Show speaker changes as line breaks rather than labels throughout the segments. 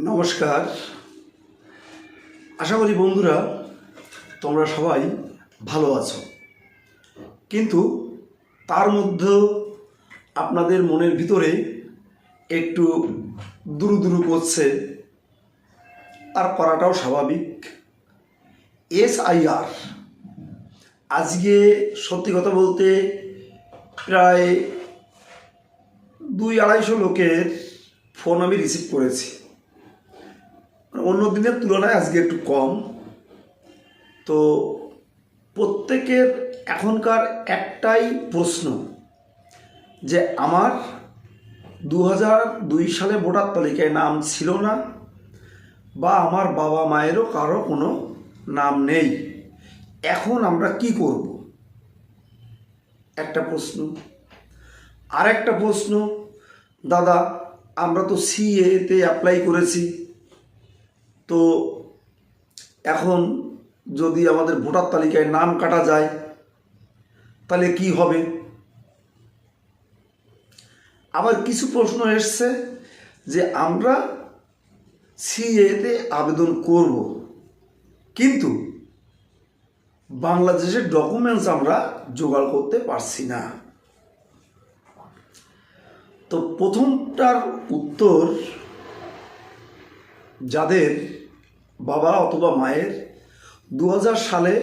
নমস্কার। আশা করি বন্ধুরা, তোমরা সবাই ভালো আছো। কিন্তু তার মধ্যেও আপনাদের মনের ভিতরে একটু দুরু দুরু করছে। আর করাটাও স্বাভাবিক। এস আই আর আজকে সত্যি কথা বলতে প্রায় দুই আড়াইশো লোকের ফোন আমি রিসিভ করেছি। অন্য দিনের তুলনায় আজকে একটু কম। তো প্রত্যেকের এখনকার একটাই প্রশ্ন যে আমার দু দুই সালে ভোটার তালিকায় নাম ছিল না বা আমার বাবা মায়েরও কারও কোনো নাম নেই। এখন আমরা কি করব? একটা প্রশ্ন। আর একটা প্রশ্ন, দাদা, আমরা তো সিএতে অ্যাপ্লাই করেছি। তো এখন যদি আমাদের ভোটার তালিকায় নাম কাটা যায়, তাহলে কি হবে? আবার কিছু প্রশ্ন এসছে যে আমরা সিএতে আবেদন করব, কিন্তু বাংলাদেশের ডকুমেন্টস আমরা জোগাড় করতে পারছি না। তো প্রথমটার উত্তর যাদের বাবা অথবা মায়ের দু হাজার সালে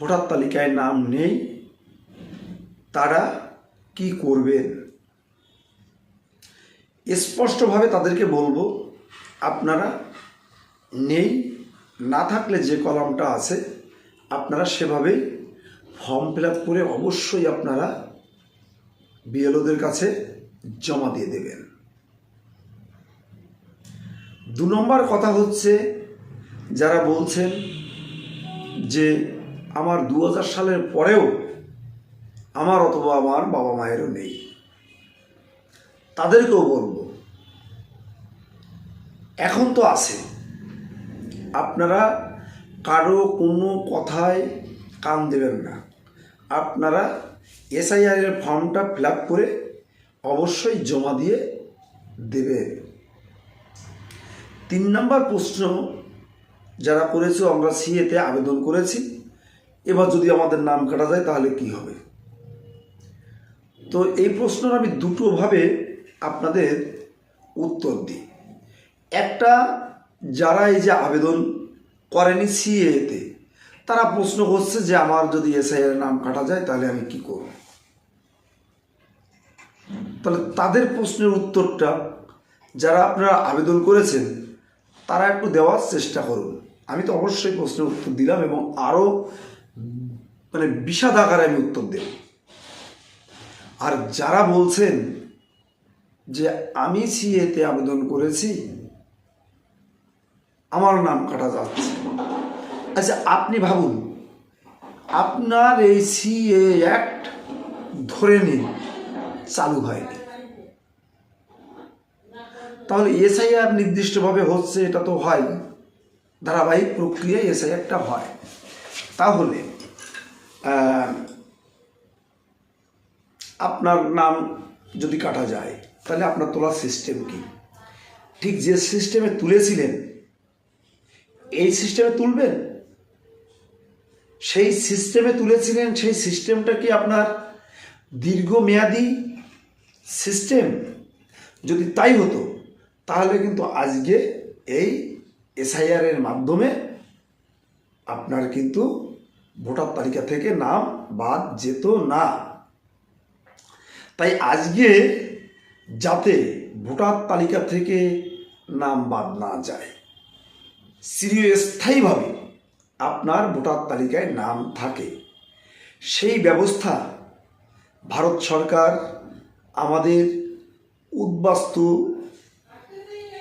ভোটার তালিকায় নাম নেই, তারা কি করবেন? স্পষ্টভাবে তাদেরকে বলব, আপনারা নেই, না থাকলে যে কলামটা আছে, আপনারা সেভাবেই ফর্ম ফিল করে অবশ্যই আপনারা বিএলওদের কাছে জমা দিয়ে দেবেন। দু নম্বর কথা হচ্ছে যারা বলছেন যে আমার দু হাজার সালের পরেও আমার অথবা আমার বাবা মায়েরও নেই। তাদেরকেও বলব, এখন তো আছে। আপনারা কারও কোনো কথায় কান দেবেন না। আপনারা এসআইআর এর ফর্মটা ফিল করে অবশ্যই জমা দিয়ে দেবেন। তিন নম্বর প্রশ্ন, যারা করেছে, আমরা সিএতে আবেদন করেছি। এবার যদি আমাদের নাম কাটা যায়, তাহলে কি হবে? তো এই প্রশ্নের আমি দুটোভাবে আপনাদের উত্তর দিই। একটা, যারা এই যে আবেদন করেনি সিএতে, তারা প্রশ্ন করছে যে আমার যদি এসআইয়ের নাম কাটা যায়, তাহলে আমি কি করব? তাহলে তাদের প্রশ্নের উত্তরটা, যারা আপনারা আবেদন করেছেন তারা একটু দেওয়ার চেষ্টা করুন। আমি তো অবশ্যই প্রশ্নের উত্তর দিলাম এবং আরও মানে বিষাদ আকারে আমি উত্তর দেব। আর যারা বলছেন যে আমি সিএতে আবেদন করেছি, আমার নাম কাটা যাচ্ছে। আচ্ছা আপনি ভাবুন, আপনার এই সিএ অ্যাক্ট ধরে নিন, চালু হয়নি। তাহলে এসআইআর নির্দিষ্টভাবে হচ্ছে, এটা তো হয়। ধারাবাহিক প্রক্রিয়ায় এসআইআরটা হয়। তাহলে আপনার নাম যদি কাটা যায়, তাহলে আপনার তোলার সিস্টেম কি? ঠিক যে সিস্টেমে তুলেছিলেন, এই সিস্টেমে তুলবেন? সেই সিস্টেমে তুলেছিলেন, সেই সিস্টেমটা কি আপনার দীর্ঘমেয়াদী সিস্টেম? যদি তাই হতো তাহলে কিন্তু আজকে এই এসআইআর এর মাধ্যমে আপনার কিন্তু ভোটার তালিকা থেকে নাম বাদ যেত না। তাই আজকে যাতে ভোটার তালিকা থেকে নাম বাদ না যায়, চিরস্থায়ীভাবে আপনার ভোটার তালিকায় নাম থাকে, সেই ব্যবস্থা ভারত সরকার আমাদের উদ্বাস্তু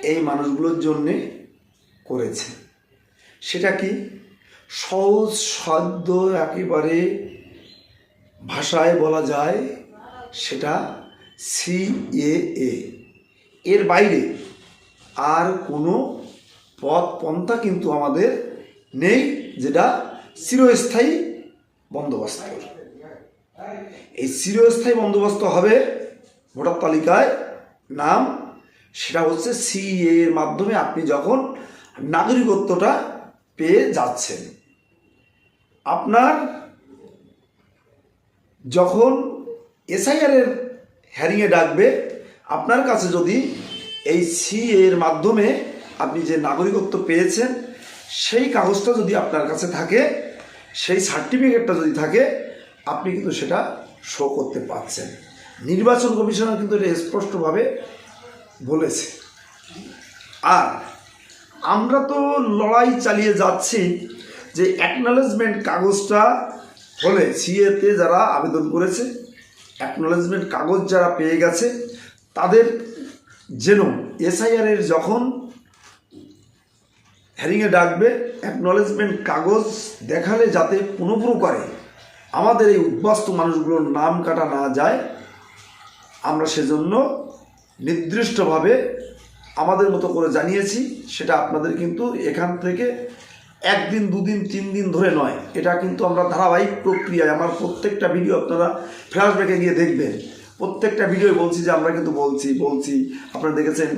এই মানুষগুলোর জন্যে করেছে। সেটা কি? সহজ, সাধ্য একেবারে ভাষায় বলা যায় সেটা সিএএ এর বাইরে আর কোনো পথ পন্থা কিন্তু আমাদের নেই যেটা চিরস্থায়ী বন্দোবস্ত। এই চিরস্থায়ী বন্দোবস্ত হবে ভোটার তালিকায় নাম সেটা হচ্ছে সিএ এর মাধ্যমে আপনি যখন নাগরিকত্বটা পেয়ে যাচ্ছেন, আপনার যখন এসআইআর এর হ্যারিংয়ে ডাকবে, আপনার কাছে যদি এই সি এর মাধ্যমে আপনি যে নাগরিকত্ব পেয়েছেন, সেই কাগজটা যদি আপনার কাছে থাকে, সেই সার্টিফিকেটটা যদি থাকে, আপনি কিন্তু সেটা শো করতে পারছেন। নির্বাচন কমিশনার কিন্তু এটা স্পষ্টভাবে বলেছে। আর আমরা তো লড়াই চালিয়ে যাচ্ছি যে অ্যাকনলেজমেন্ট কাগজটা হলে সিএতে যারা আবেদন করেছে অ্যাকনলেজমেন্ট কাগজ যারা পেয়ে গেছে, তাদের যেন এসআইআর এর যখন হ্যারিংয়ে ডাকবে অ্যাকনলেজমেন্ট কাগজ দেখালে যাতে কোনো প্রকারে আমাদের এই উদ্বাস্তু মানুষগুলোর নাম কাটা না যায়, আমরা সেজন্য নির্দিষ্টভাবে আমাদের মতো করে জানিয়েছি, সেটা আপনাদের কিন্তু এখান থেকে একদিন, দুদিন তিন দিন ধরে নয়। এটা কিন্তু আমরা ধারাবাহিক প্রক্রিয়ায়, আমার প্রত্যেকটা ভিডিও আপনারা ফ্ল্যাশব্যাকে গিয়ে দেখবেন। প্রত্যেকটা ভিডিও বলছি যে, আমরা কিন্তু বলছি বলছি। আপনারা দেখেছেন,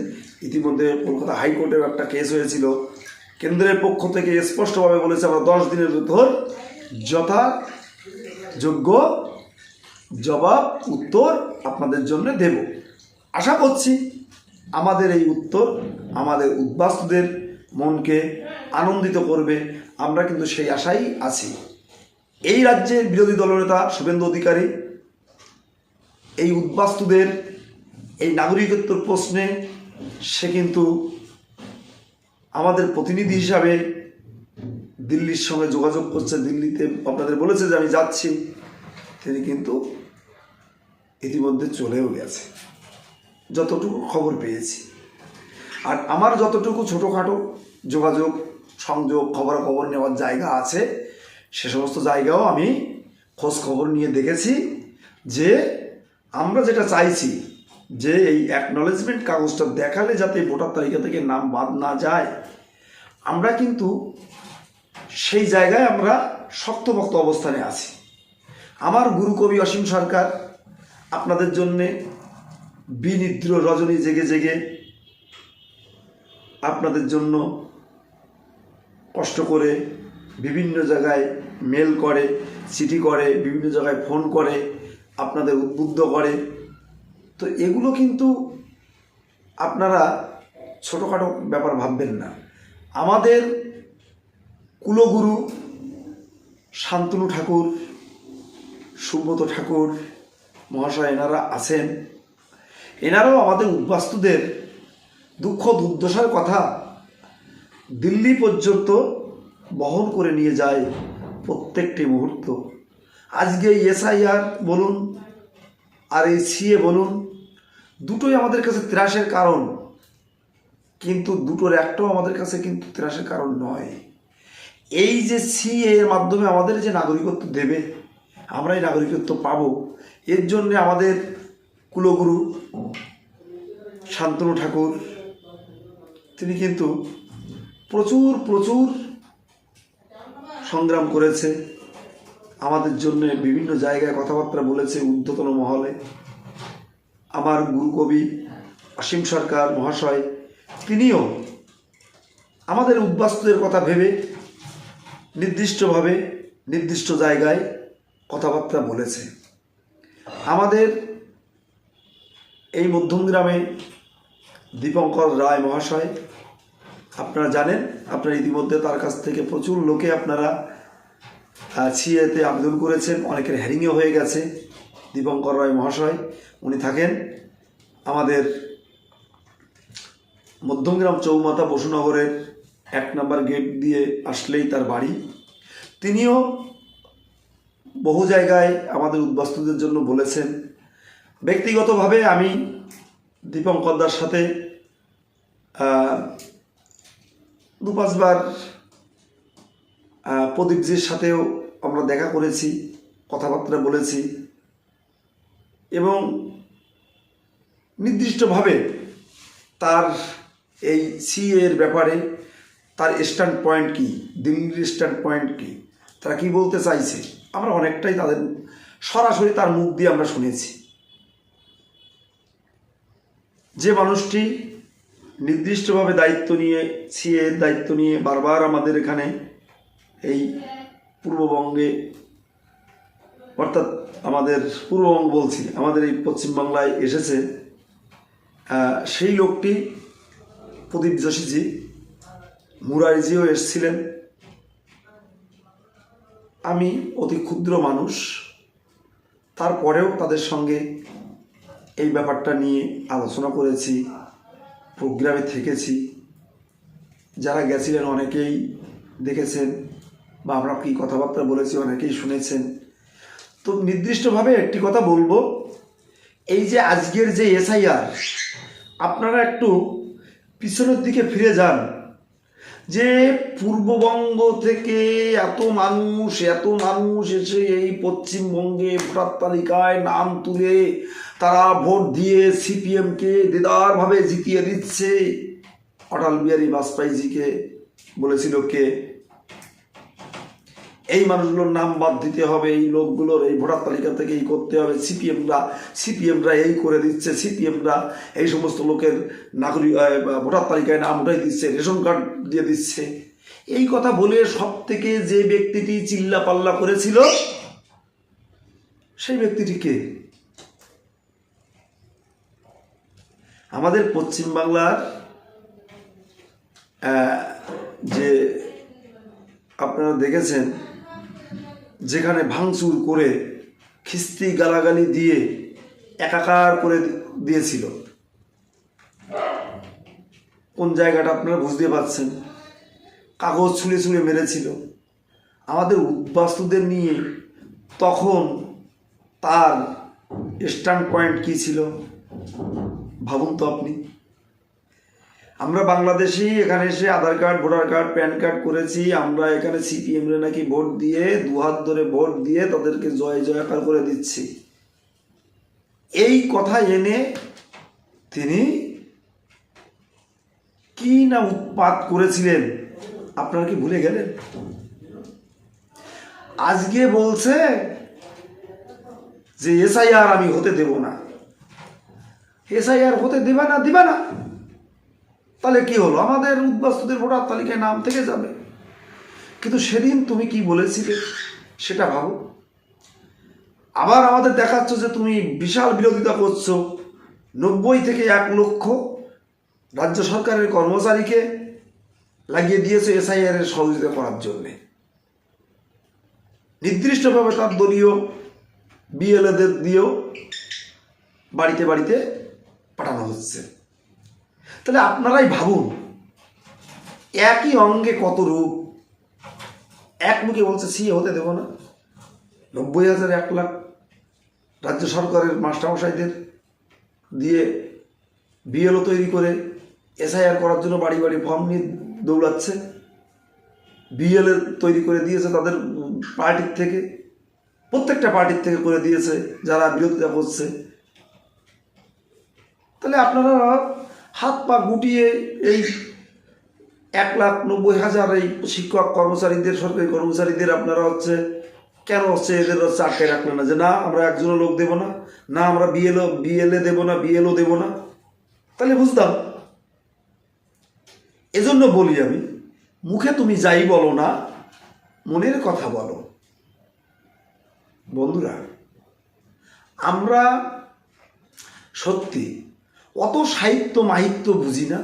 ইতিমধ্যে কলকাতা হাইকোর্টেও একটা কেস হয়েছিল। কেন্দ্রের পক্ষ থেকে স্পষ্টভাবে বলেছে, আমরা দশ দিনের ভিতর যথাযোগ্য জবাব, উত্তর আপনাদের জন্য দেব। আশা করছি আমাদের এই উত্তর আমাদের উদ্বাস্তুদের মনকে আনন্দিত করবে। আমরা কিন্তু সেই আশাই আছি। এই রাজ্যের বিরোধী দলনেতা শুভেন্দু অধিকারী, এই উদ্বাস্তুদের, এই নাগরিকত্বর প্রশ্নে সে কিন্তু আমাদের প্রতিনিধি হিসাবে দিল্লির সঙ্গে যোগাযোগ করছে। দিল্লিতে আপনাদের বলেছে যে আমি যাচ্ছি। তিনি কিন্তু ইতিমধ্যে চলেও গেছে। যতটুকু খবর পেয়েছি। আর আমার যতটুকু ছোটোখাটো যোগাযোগ, সংযোগ, খবরাখবর নেওয়ার জায়গা আছে, সে সমস্ত জায়গাও আমি খোঁজ খবর নিয়ে দেখেছি যে আমরা যেটা চাইছি যে এই অ্যাকনলেজমেন্ট কাগজটা দেখালে যাতে ভোটার তালিকা থেকে নাম বাদ না যায়, আমরা কিন্তু সেই জায়গায় আমরা শক্তভক্ত অবস্থানে আছি। আমার গুরুকবি অসীম সরকার আপনাদের জন্যে বিনিদ্র রজনী জেগে জেগে আপনাদের জন্য কষ্ট করে বিভিন্ন জায়গায় মেল করে, চিঠি করে, বিভিন্ন জায়গায় ফোন করে, আপনাদের উদ্বুদ্ধ করে। তো এগুলো কিন্তু আপনারা ছোটোখাটো ব্যাপার ভাববেন না। আমাদের কুলগুরু শান্তনু ঠাকুর, সুব্রত ঠাকুর, মহাশয় এনারা আছেন। এনারাও আমাদের উদ্বাস্তুদের দুঃখ দুর্দশার কথা দিল্লি পর্যন্ত বহন করে নিয়ে যায় প্রত্যেকটি মুহূর্ত। আজকে এসআইআর বলুন আর এই সিএ বলুন, দুটোই আমাদের কাছে ত্রাসের কারণ। কিন্তু দুটোর একটাও আমাদের কাছে কিন্তু ত্রাসের কারণ নয়। এই যে সিএ এর মাধ্যমে আমাদের যে নাগরিকত্ব দেবে আমরা এই নাগরিকত্ব পাবো। এর জন্যে আমাদের কুলগুরু, শান্তনু ঠাকুর, তিনি কিন্তু প্রচুর প্রচুর সংগ্রাম করেছে। আমাদের জন্য বিভিন্ন জায়গায় কথাবার্তা বলেছে ঊর্ধ্বতন মহলে। আমার গুরুকবি অসীম সরকার মহাশয়, তিনিও আমাদের উদ্বাস্তুদের কথা ভেবে নির্দিষ্টভাবে, নির্দিষ্ট জায়গায় কথাবার্তা বলেছে। আমাদের এই মধ্যমগ্রামে দীপঙ্কর রায় মহাশয়, আপনারা জানেন, আপনারা ইতিমধ্যে তার কাছ থেকে প্রচুর লোকে আপনারা সিএতে আবেদন করেছেন, অনেকের হ্যারিংও হয়ে গেছে। দীপঙ্কর রায় মহাশয়, উনি থাকেন আমাদের মধ্যমগ্রাম চৌমাতা বসুনগরের এক নম্বর গেট দিয়ে আসলেই তার বাড়ি। তিনিও বহু জায়গায় আমাদের উদ্বাস্তুদের জন্য বলেছেন ব্যক্তিগতভাবে আমি দীপঙ্করদার সাথে দু পাঁচবার প্রদীপজির সাথেও আমরা দেখা করেছি, কথাবার্তা বলেছি এবং নির্দিষ্টভাবে তার এই সি এর ব্যাপারে তার স্ট্যান্ড পয়েন্ট কি, দিল্লির স্ট্যান্ড পয়েন্ট কি, তারা কি বলতে চাইছে, আমরা অনেকটাই তাদের সরাসরি তার মুখ দিয়ে আমরা শুনেছি। যে মানুষটি নির্দিষ্টভাবে দায়িত্ব নিয়ে সিএর দায়িত্ব নিয়ে বারবার আমাদের এখানে এই পূর্ববঙ্গে, অর্থাৎ আমাদের পূর্ববঙ্গ বলছি, আমাদের এই পশ্চিমবাংলায় এসেছে সেই লোকটি প্রদীপ যোশীজি, মুরারিজিও এসছিলেন। আমি অতি ক্ষুদ্র মানুষ, তারপরেও তাদের সঙ্গে এই ব্যাপারটা নিয়ে আলোচনা করেছি, প্রোগ্রামে থেকেছি। যারা গেছিলেন অনেকেই দেখেছেন বা আমরা কী কথাবার্তা বলেছি অনেকেই শুনেছেন। তো নির্দিষ্টভাবে একটি কথা বলব, এই যে আজকের যে এসআইআর, আপনারা একটু পিছনের দিকে ফিরে যান। যে পূর্ববঙ্গ থেকে এত মানুষ এত মানুষ এসে এই পশ্চিমবঙ্গে ভোটার তালিকায় নাম তুলে তারা ভোট দিয়ে সিপিএমকে দেদারভাবে জিতিয়ে দিচ্ছে। অটল বিহারী বাজপেয়ীজিকে বলেছিল কে? এই মানুষগুলোর নাম বাদ দিতে হবে, এই লোকগুলোর এই ভোটার তালিকা থেকে এই করতে হবে। সিপিএমরা সিপিএমরা এই করে দিচ্ছে, সিপিএমরা এই সমস্ত লোকের নাগরিক ভোটার তালিকায় নাম উঠাই দিচ্ছে, রেশন কার্ড দিয়ে দিচ্ছে। এই কথা বলে সব থেকে যে ব্যক্তিটি চিল্লা পাল্লা করেছিল, সেই ব্যক্তিটি কে? আমাদের পশ্চিমবাংলার যে আপনারা দেখেছেন যেখানে ভাঙচুর করে খিস্তি গালাগালি দিয়ে একাকার করে দিয়েছিল। কোন জায়গাটা আপনারা বুঝতে পারছেন? কাগজ ছুঁড়ে ছুঁড়ে মেরেছিল। আমাদের উদ্বাস্তুদের নিয়ে তখন তার স্ট্যান্ড পয়েন্ট কী ছিল? ভাবুন তো আপনি। আমরা বাংলাদেশি, এখানে এসে Aadhaar card, voter card, PAN card করেছি। আমরা এখানে সিপিএম রে নাকি ভোট দিয়ে, দুহাত ধরে ভোট দিয়ে তাদেরকে জয় জয়কার করে দিচ্ছি। এই কথা এনে তিনি কি না উৎপাত করেছিলেন? আপনারা কি ভুলে গেলেন? আজকে বলছে যে এসআইআর আমি হতে দেব না। এসআইআর হতে দেবে না, দিবে না। তাহলে কি হলো? আমাদের উদ্বাস্তুদের ভোটার তালিকায় নাম থেকে যাবে। কিন্তু সেদিন তুমি কি বলেছিলে? সেটা ভাবো। আবার আমাদের দেখাচ্ছ যে তুমি বিশাল বিরোধিতা করছ। নব্বই থেকে এক লক্ষ রাজ্য সরকারের কর্মচারীকে লাগিয়ে দিয়েছে এসআইআর এর সহযোগিতা করার জন্যে। নির্দিষ্টভাবে তার দলীয় বিএলএদের দিয়েও বাড়িতে বাড়িতে পাঠানো হচ্ছে। তাহলে আপনারাই ভাবুন, একই অঙ্গে কত রূপ এক মুখে বলছে, সি হতে দেব না। নব্বই হাজার এক লাখ রাজ্য সরকারের মাস্টারমশাইদের দিয়ে বিএলও তৈরি করে এসআইআর করার জন্য বাড়ি বাড়ি ফর্ম নিয়ে দৌড়াচ্ছে। বিএলএ তৈরি করে দিয়েছে তাদের পার্টির থেকে, প্রত্যেকটা পার্টির থেকে করে দিয়েছে, যারা বিরোধিতা করছে। তাহলে আপনারা হাত পা গুটিয়ে এই এক লাখ নব্বই হাজার এই শিক্ষক কর্মচারীদের, সরকারি কর্মচারীদের আপনারা হচ্ছে, কেন হচ্ছে এদের হচ্ছে আটকে রাখলেন না? যে না, আমরা একজনও লোক দেবো না না আমরা বিএলও বিএলএ দেবো না বিএলও দেবো না। তাহলে বুঝতাম। এজন্য বলি আমি, মুখে তুমি যাই বলো না, মনের কথা বলো। বন্ধুরা, আমরা সত্যি অত সাহিত্য মাহিত্য বুঝি না।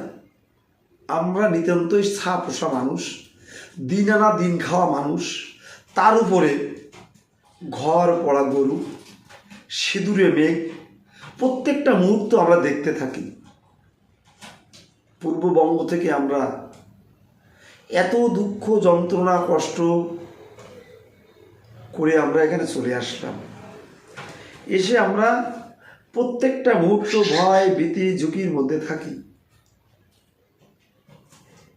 আমরা নিতান্তই ছা পোষা মানুষ দিন আনা দিন খাওয়া মানুষ, তার উপরে ঘর পড়া গরু, সিঁদুরে মেঘ, প্রত্যেকটা মুহূর্ত আমরা দেখতে থাকি। পূর্ববঙ্গ থেকে আমরা এত দুঃখ, যন্ত্রণা, কষ্ট করে আমরা এখানে চলে আসলাম। এসে আমরা প্রত্যেকটা মুহূর্ত ভয়, ভীতি, ঝুঁকির মধ্যে থাকি।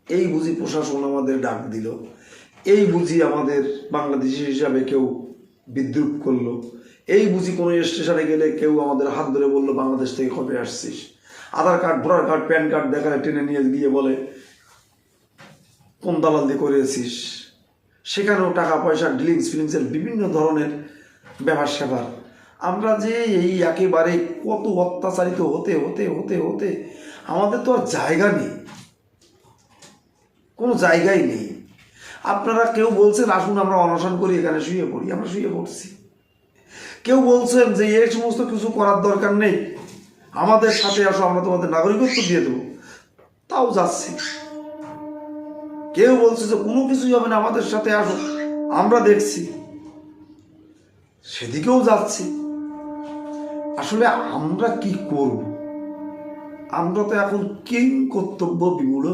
এই বুঝি প্রশাসন আমাদের ডাক দিল। এই বুঝি আমাদের বাংলাদেশি হিসাবে কেউ বিদ্রুপ করল। এই বুঝি কোনো স্টেশনে গেলে কেউ আমাদের হাত ধরে বলল, বাংলাদেশ থেকে কবে আসছিস? Aadhaar card, voter card, PAN card দেখালে টেনে নিয়ে গিয়ে বলে, কোন দালাল দিয়ে করেছিস? সেখানেও টাকা পয়সা ডিলিংস ফিলিংসের বিভিন্ন ধরনের ব্যাপার স্যাপার আমরা যে এই একেবারে কত অত্যাচারিত হতে হতে হতে হতে, আমাদের তো আর জায়গা নেই। কোনো জায়গাই নেই। আপনারা কেউ বলছেন, আসুন আমরা অনশন করি, এখানে শুয়ে পড়ি, আমরা শুয়ে পড়ছি। কেউ বলছেন যে এই সমস্ত কিছু করার দরকার নেই। আমাদের সাথে আসো, আমরা তোমাদের নাগরিকত্ব দিয়ে দেবো। তাও যাচ্ছি। কেউ বলছে যে কোনো কিছুই হবে না, আমাদের সাথে আসো, আমরা দেখছি। সেদিকেও যাচ্ছি। আসলে আমরা কি করব? আমরা তো এখন কিং কর্তব্য বিমূঢ়?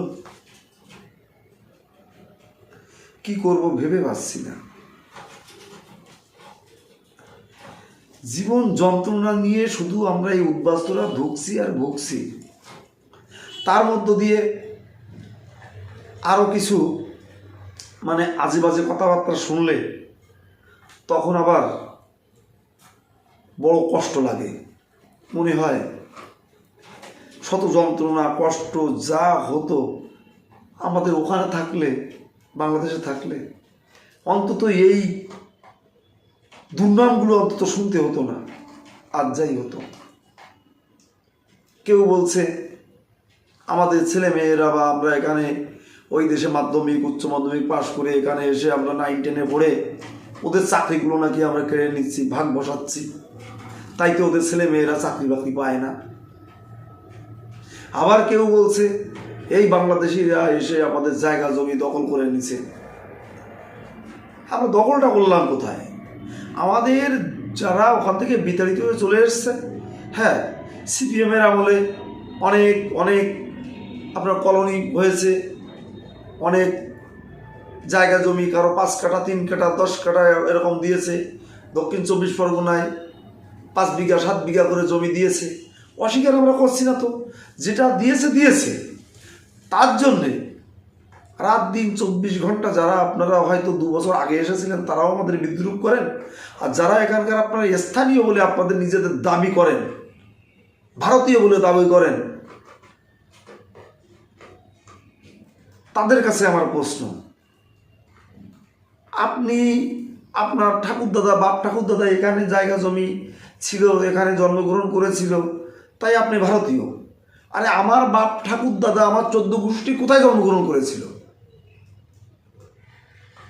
কি করব ভেবে পাচ্ছি না। জীবন যন্ত্রণা নিয়ে শুধু আমরা এই উদ্বাস্তুরা ভুগছি আর ভুগছি। তার মধ্য দিয়ে আরও কিছু মানে আজে বাজে কথাবার্তা শুনলে তখন আবার বড় কষ্ট লাগে। মনে হয় শত যন্ত্রণা, কষ্ট, যা হতো, আমাদের ওখানে থাকলে, বাংলাদেশে থাকলে, অন্তত এই দুর্নামগুলো অন্তত শুনতে হতো না আর যাই হতো। কেউ বলছে, আমাদের ছেলে মেয়েরা বা আমরা এখানে ওই দেশে মাধ্যমিক, উচ্চ মাধ্যমিক পাশ করে এখানে এসে আমরা নাইন টেনে পড়ে, ওদের চাকরিগুলো নাকি আমরা কেড়ে নিচ্ছি, ভাগ বসাচ্ছি। তাই তো ওদের ছেলে মেয়েরা চাকরি বাকরি পায় না। আবার কেউ বলছে, এই বাংলাদেশিরা এসে আমাদের জায়গা জমি দখল করে নিছে। আমরা দখলটা করলাম কোথায়? আমাদের যারা ওখান থেকে বিতাড়িত হয়ে চলে এসছে হ্যাঁ সিপিএমের আমলে অনেক অনেক আপনার কলোনি হয়েছে, অনেক জায়গা জমি কারও পাঁচ কাঠা, তিন কাঠা, দশ কাঠা এরকম দিয়েছে। দক্ষিণ চব্বিশ পরগনায় পাঁচ বিঘা, সাত বিঘা করে জমি দিয়েছে। অস্বীকার আমরা করছি না তো। যেটা দিয়েছে দিয়েছে। তার জন্যে রাত দিন চব্বিশ ঘণ্টা যারা আপনারা হয়তো দু বছর আগে এসেছিলেন, তারাও আমাদের বিদ্রুপ করেন। আর যারা এখানকার আপনারা স্থানীয় বলে আপনাদের নিজেদের দাবি করেন, ভারতীয় বলে দাবি করেন, তাদের কাছে আমার প্রশ্ন। আপনি আপনার ঠাকুরদাদা, বাপ ঠাকুরদাদা এখানে জায়গা জমি ছিল, এখানে জন্মগ্রহণ করেছিল। তাই আপনি ভারতীয়। আরে আমার বাপ ঠাকুরদাদা আমার চোদ্দ গোষ্ঠী কোথায় জন্মগ্রহণ করেছিল?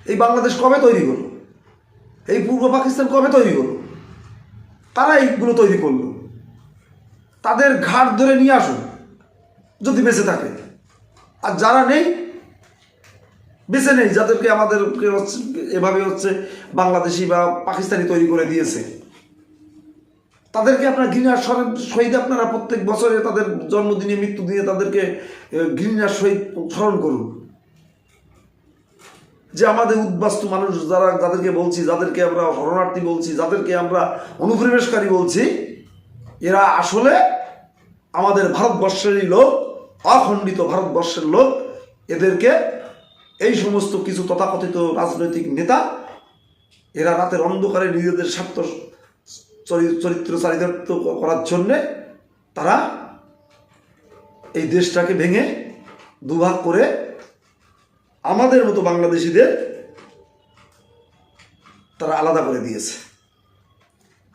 এই বাংলাদেশ কবে তৈরি হলো? এই পূর্ব পাকিস্তান কবে তৈরি হলো? তারা এইগুলো তৈরি করল। তাদের ঘাট ধরে নিয়ে আসুন, যদি বেঁচে থাকে। আর যারা নেই বেছে নেই, যাদেরকে আমাদেরকে হচ্ছে, এভাবে হচ্ছে বাংলাদেশি বা পাকিস্তানি তৈরি করে দিয়েছে। তাদেরকে আপনার ঘৃণার স্মরণ শহীদ আপনারা প্রত্যেক বছরে তাদের জন্মদিনে মৃত্যু দিয়ে তাদেরকে ঘৃণার সহিত স্মরণ করুন। যে আমাদের উদ্বাস্তু মানুষ যারা, যাদেরকে বলছি, যাদেরকে আমরা শরণার্থী বলছি, যাদেরকে আমরা অনুপ্রবেশকারী বলছি, এরা আসলে আমাদের ভারতবর্ষেরই লোক, অখণ্ডিত ভারতবর্ষের লোক। এদেরকে এই সমস্ত কিছু তথাকথিত রাজনৈতিক নেতা, এরা রাতের অন্ধকারে নিজেদের স্বার্থ চরি- চরিত্র চারিতার্থ করার জন্যে তারা এই দেশটাকে ভেঙে দুভাগ করে আমাদের মতো বাংলাদেশিদের তারা আলাদা করে দিয়েছে।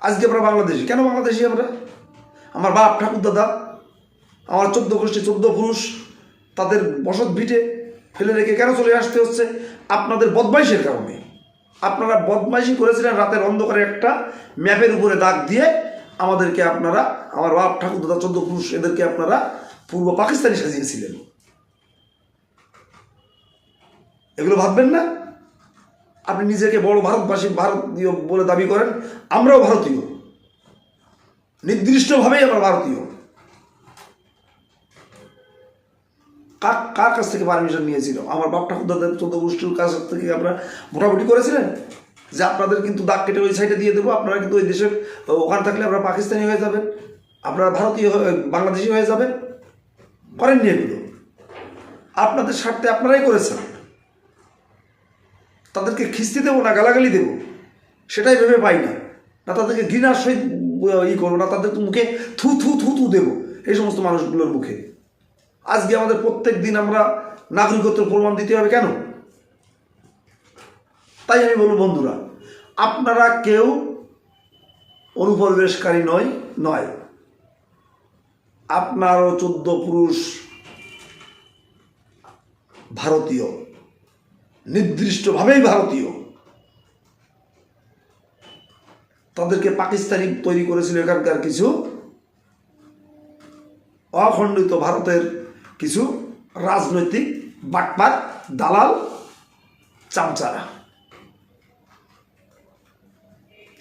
আজকে আমরা বাংলাদেশি। কেন বাংলাদেশি আমরা? আমার বাপ ঠাকুর দাদা আমার চোদ্দ গোষ্ঠী চোদ্দ পুরুষ, তাদের বসত ভিটে ফেলে রেখে কেন চলে আসতে হচ্ছে? আপনাদের বদমাইশের কারণে। আপনারা বদমাইশি করেছিলেন রাতের অন্ধকারে একটা ম্যাপের উপরে দাগ দিয়ে আমাদেরকে আপনারা, আমার বাপ ঠাকুর দাদা চোদ্দ পুরুষ, এদেরকে আপনারা পূর্ব পাকিস্তানি সাজিয়েছিলেন। এগুলো ভাববেন না? আপনি নিজেকে বড় ভারতবাসী, ভারতীয় বলে দাবি করেন, আমরাও ভারতীয়। নির্দিষ্টভাবেই আমরা ভারতীয়। কার কার কাছ থেকে পারমিশন নিয়েছিল? আমার বাপ ঠাকুরদাদের চোদ্দ গোষ্ঠীর কাছ থেকে আপনারা মোটামুটি করেছিলেন? যে আপনাদের কিন্তু দাগ কেটে ওই সাইডে দিয়ে দেবো, আপনারা কিন্তু ওই দেশে ওখানে থাকলে আপনারা পাকিস্তানি হয়ে যাবেন, আপনারা ভারতীয় বাংলাদেশি হয়ে যাবেন। করেননি এগুলো। আপনাদের স্বার্থে আপনারাই করেছেন। তাদেরকে খিস্তি দেবো না, গালাগালি দেবো। সেটাই ভেবে পাই না। না তাদেরকে ঘৃণার সহিত ই করব, না তাদের মুখে থু থু থু থু দেবো। এই সমস্ত মানুষগুলোর মুখে। আজকে আমাদের প্রত্যেক দিন আমরা নাগরিকত্বের প্রমাণ দিতে হবে কেন? তাই আমি বলব, বন্ধুরা, আপনারা কেউ অনুপ্রবেশকারী নয় নয়। আপনারও চোদ্দ পুরুষ ভারতীয়, নির্দিষ্টভাবেই ভারতীয়। তাদেরকে পাকিস্তানি তৈরি করেছিল এখানকার কিছু অখণ্ডিত ভারতের কিছু রাজনৈতিক বাটপার, দালাল, চামচারা।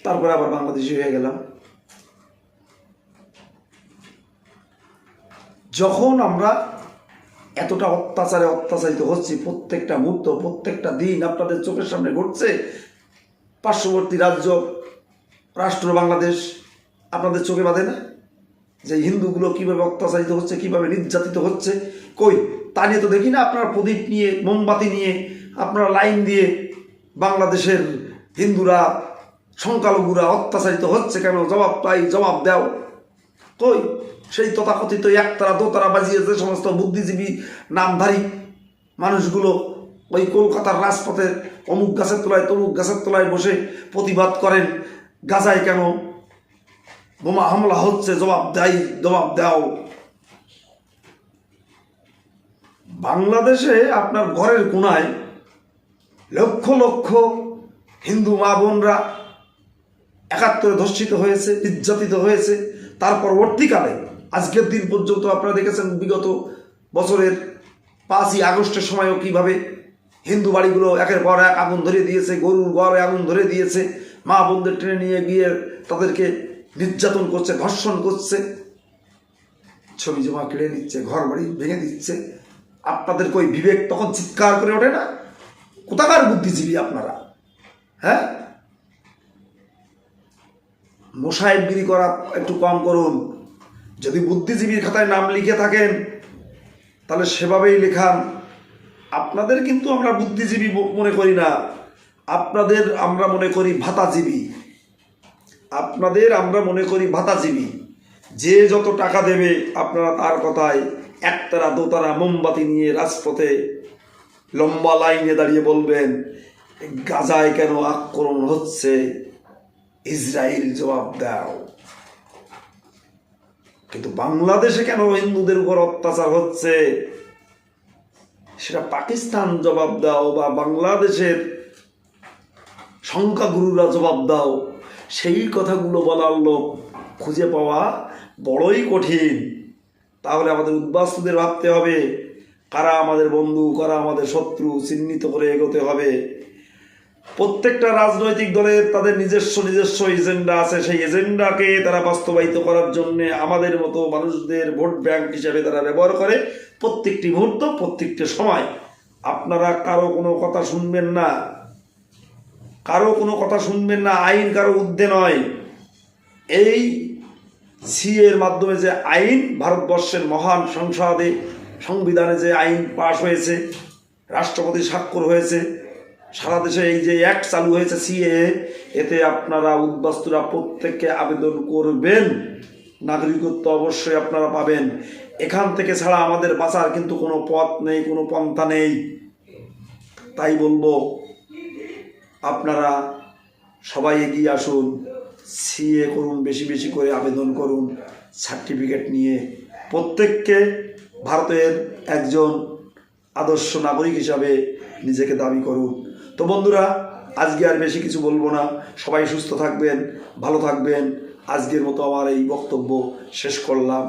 তারপরে আবার বাংলাদেশি হয়ে গেলাম। যখন আমরা এতটা অত্যাচারে অত্যাচারিত হচ্ছি, প্রত্যেকটা মুহূর্ত, প্রত্যেকটা দিন আপনাদের চোখের সামনে ঘটছে, পার্শ্ববর্তী রাজ্য, রাষ্ট্র বাংলাদেশ, আপনাদের চোখে বাঁধে না? যে হিন্দুগুলো কীভাবে অত্যাচারিত হচ্ছে, কীভাবে নির্যাতিত হচ্ছে, কই? তা নিয়ে তো দেখি না আপনার প্রদীপ নিয়ে, মোমবাতি নিয়ে, আপনারা লাইন দিয়ে বাংলাদেশের হিন্দুরা, সংখ্যালঘুরা অত্যাচারিত হচ্ছে কেন? জবাব পাই, জবাব দাও। কই? সেই তথাকথিত একতারা, দোতারা বাজিয়ে যে সমস্ত বুদ্ধিজীবী, নামধারী মানুষগুলো ওই কলকাতার রাজপথে অমুক গাছের তলায়, তমুক গাছের তলায় বসে প্রতিবাদ করেন, গাজায় কেন বোমা হামলা হচ্ছে, জবাব দেয় জবাব দাও। বাংলাদেশে আপনার ঘরের কোনায় লক্ষ লক্ষ হিন্দু মা বোনরা একাত্তরে ধর্ষিত হয়েছে, নির্যাতিত হয়েছে। তার পরবর্তীকালে, আজকের দিন পর্যন্ত আপনারা দেখেছেন, বিগত বছরের পাঁচই আগস্টের সময়ও কীভাবে হিন্দু বাড়িগুলো একের পর এক আগুন ধরে দিয়েছে, গরুর গড়ে আগুন ধরে দিয়েছে। মা বোনদের ট্রেনে নিয়ে গিয়ে তাদেরকে নির্যাতন করছে, ধর্ষণ করছে। ছবি জমা কেড়ে নিচ্ছে ঘর বাড়ি ভেঙে দিচ্ছে। আপনাদের কই বিবেক তখন চিৎকার করে ওঠে না? কোথাকার বুদ্ধিজীবী আপনারা? হ্যাঁ? মোসাহেবগিরি করা একটু কম করুন। যদি বুদ্ধিজীবীর খাতায় নাম লিখে থাকেন, তাহলে সেভাবেই লেখান। আপনাদের কিন্তু আমরা বুদ্ধিজীবী মনে করি না। আপনাদের আমরা মনে করি ভাতাজীবী। আপনাদের আমরা মনে করি ভাতাজীবী যে যত টাকা দেবে, আপনারা তার কথায় একতারা, দোতারা মোমবাতি নিয়ে রাজপথে লম্বা লাইনে দাঁড়িয়ে বলবেন, গাজায় কেন আক্রমণ হচ্ছে? ইসরায়েল জবাব দাও। কিন্তু বাংলাদেশে কেন হিন্দুদের উপর অত্যাচার হচ্ছে? সেটা পাকিস্তান জবাব দাও বা বাংলাদেশের সংখ্যাগুরুরা জবাব দাও। সেই কথাগুলো বলার লোক খুঁজে পাওয়া বড়ই কঠিন। তাহলে আমাদের উদ্বাস্তুদের ভাবতে হবে, কারা আমাদের বন্ধু, কারা আমাদের শত্রু, চিহ্নিত করে এগোতে হবে। প্রত্যেকটা রাজনৈতিক দলের তাদের নিজস্ব নিজস্ব এজেন্ডা আছে। সেই এজেন্ডাকে তারা বাস্তবায়িত করার জন্য আমাদের মতো মানুষদের ভোট ব্যাংক হিসাবে তারা ব্যবহার করে প্রত্যেকটি মুহূর্ত, প্রত্যেকটি সময়। আপনারা কারও কোনো কথা শুনবেন না। কারও কোনো কথা শুনবেন না, আইন কারও ঊর্ধ্বে নয়। এই সি এর মাধ্যমে যে আইন, ভারতবর্ষের মহান সংসদে, সংবিধানে যে আইন পাশ হয়েছে, রাষ্ট্রপতি স্বাক্ষর হয়েছে, সারা দেশে এই যে অ্যাক্ট চালু হয়েছে সিএ এতে আপনারা উদ্বাস্তুরা প্রত্যেককে আবেদন করবেন। নাগরিকত্ব অবশ্যই আপনারা পাবেন। এখান থেকে ছাড়া আমাদের বাঁচার কিন্তু কোনো পথ নেই, কোনো পন্থা নেই। তাই বলব আপনারা সবাই এগিয়ে আসুন সিএ করুন, বেশি বেশি করে আবেদন করুন সার্টিফিকেট নিয়ে। প্রত্যেককে ভারতের একজন আদর্শ নাগরিক হিসাবে নিজেকে দাবি করুন। তো বন্ধুরা, আজকে আর বেশি কিছু বলব না। সবাই সুস্থ থাকবেন, ভালো থাকবেন। আজকের মতো আমার এই বক্তব্য শেষ করলাম।